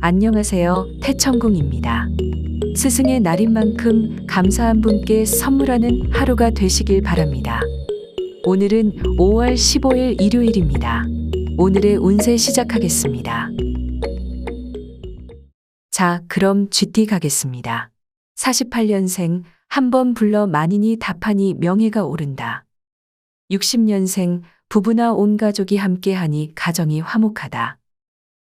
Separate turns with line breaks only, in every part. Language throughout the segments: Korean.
안녕하세요. 태천궁입니다. 스승의 날인 만큼 감사한 분께 선물하는 하루가 되시길 바랍니다. 오늘은 5월 15일 일요일입니다. 오늘의 운세 시작하겠습니다. 자, 그럼 GT 가겠습니다. 48년생, 한 번 불러 만인이 답하니 명예가 오른다. 60년생, 부부나 온 가족이 함께하니 가정이 화목하다.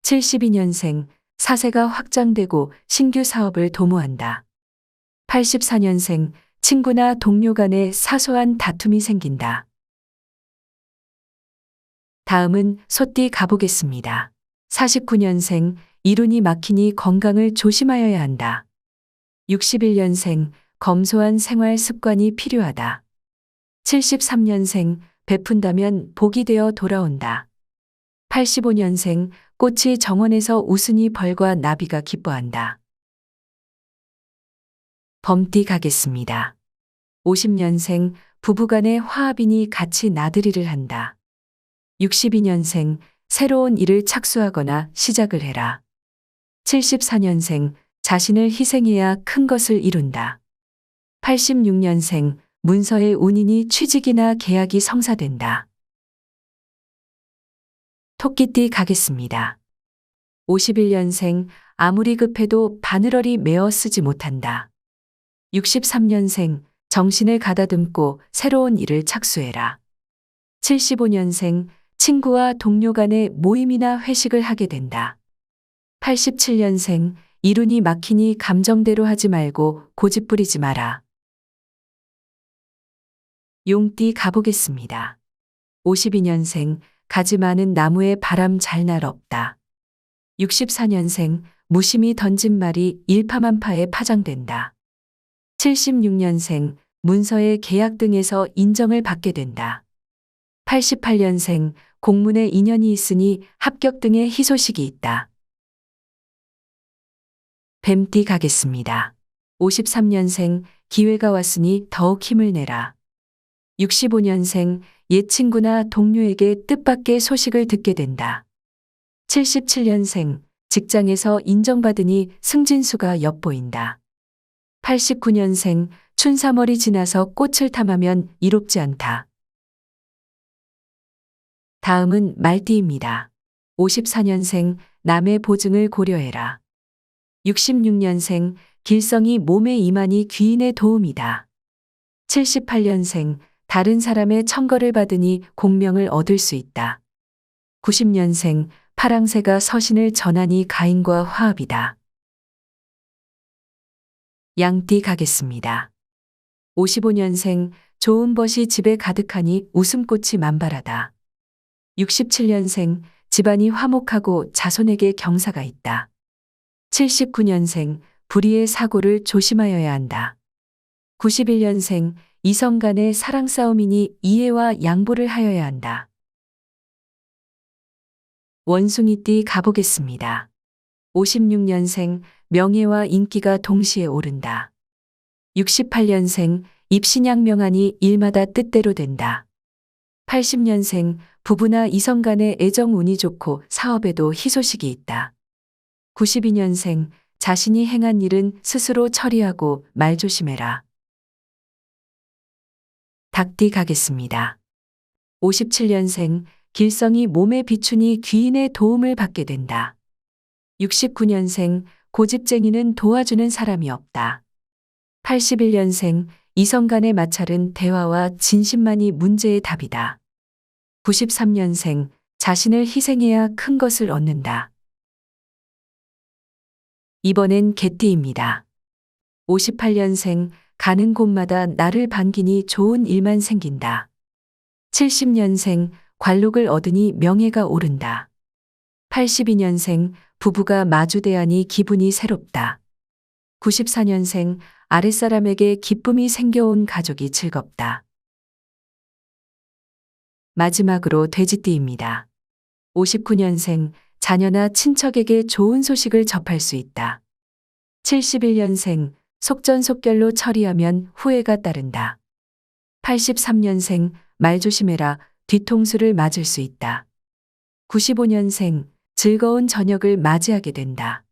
72년생, 사세가 확장되고 신규 사업을 도모한다. 84년생, 친구나 동료 간에 사소한 다툼이 생긴다. 다음은 소띠 가보겠습니다. 49년생, 이룬이 막히니 건강을 조심하여야 한다. 61년생, 검소한 생활 습관이 필요하다. 73년생, 베푼다면 복이 되어 돌아온다. 85년생, 꽃이 정원에서 웃으니 벌과 나비가 기뻐한다. 범띠 가겠습니다. 50년생, 부부간의 화합이니 같이 나들이를 한다. 62년생, 새로운 일을 착수하거나 시작을 해라. 74년생, 자신을 희생해야 큰 것을 이룬다. 86년생, 문서의 운인이 취직이나 계약이 성사된다. 토끼띠 가겠습니다. 51년생, 아무리 급해도 바늘얼이 메어 쓰지 못한다. 63년생, 정신을 가다듬고 새로운 일을 착수해라. 75년생, 친구와 동료 간의 모임이나 회식을 하게 된다. 87년생, 이룬이 막히니 감정대로 하지 말고 고집 부리지 마라. 용띠 가보겠습니다. 52년생, 가지 많은 나무에 바람 잘 날 없다. 64년생, 무심히 던진 말이 일파만파에 파장된다. 76년생, 문서의 계약 등에서 인정을 받게 된다. 88년생, 공문에 인연이 있으니 합격 등의 희소식이 있다. 뱀띠 가겠습니다. 53년생, 기회가 왔으니 더욱 힘을 내라. 65년생, 옛 친구나 동료에게 뜻밖의 소식을 듣게 된다. 77년생, 직장에서 인정받으니 승진수가 엿보인다. 89년생, 춘삼월이 지나서 꽃을 탐하면 이롭지 않다. 다음은 말띠입니다. 54년생, 남의 보증을 고려해라. 66년생, 길성이 몸에 임하니 귀인의 도움이다. 78년생, 다른 사람의 청거를 받으니 공명을 얻을 수 있다. 90년생, 파랑새가 서신을 전하니 가인과 화합이다. 양띠 가겠습니다. 55년생, 좋은 벗이 집에 가득하니 웃음꽃이 만발하다. 67년생, 집안이 화목하고 자손에게 경사가 있다. 79년생, 불의의 사고를 조심하여야 한다. 91년생, 이성 간의 사랑 싸움이니 이해와 양보를 하여야 한다. 원숭이띠 가보겠습니다. 56년생, 명예와 인기가 동시에 오른다. 68년생, 입신양명하니 일마다 뜻대로 된다. 80년생, 부부나 이성 간의 애정 운이 좋고 사업에도 희소식이 있다. 92년생, 자신이 행한 일은 스스로 처리하고 말 조심해라. 닭띠 가겠습니다. 57년생, 길성이 몸에 비추니 귀인의 도움을 받게 된다. 69년생, 고집쟁이는 도와주는 사람이 없다. 81년생, 이성 간의 마찰은 대화와 진심만이 문제의 답이다. 93년생, 자신을 희생해야 큰 것을 얻는다. 이번엔 개띠입니다. 58년생, 가는 곳마다 나를 반기니 좋은 일만 생긴다. 70년생, 관록을 얻으니 명예가 오른다. 82년생, 부부가 마주대하니 기분이 새롭다. 94년생, 아랫사람에게 기쁨이 생겨온 가족이 즐겁다. 마지막으로 돼지띠입니다. 59년생, 자녀나 친척에게 좋은 소식을 접할 수 있다. 71년생, 속전속결로 처리하면 후회가 따른다. 83년생, 말 조심해라, 뒤통수를 맞을 수 있다. 95년생, 즐거운 저녁을 맞이하게 된다.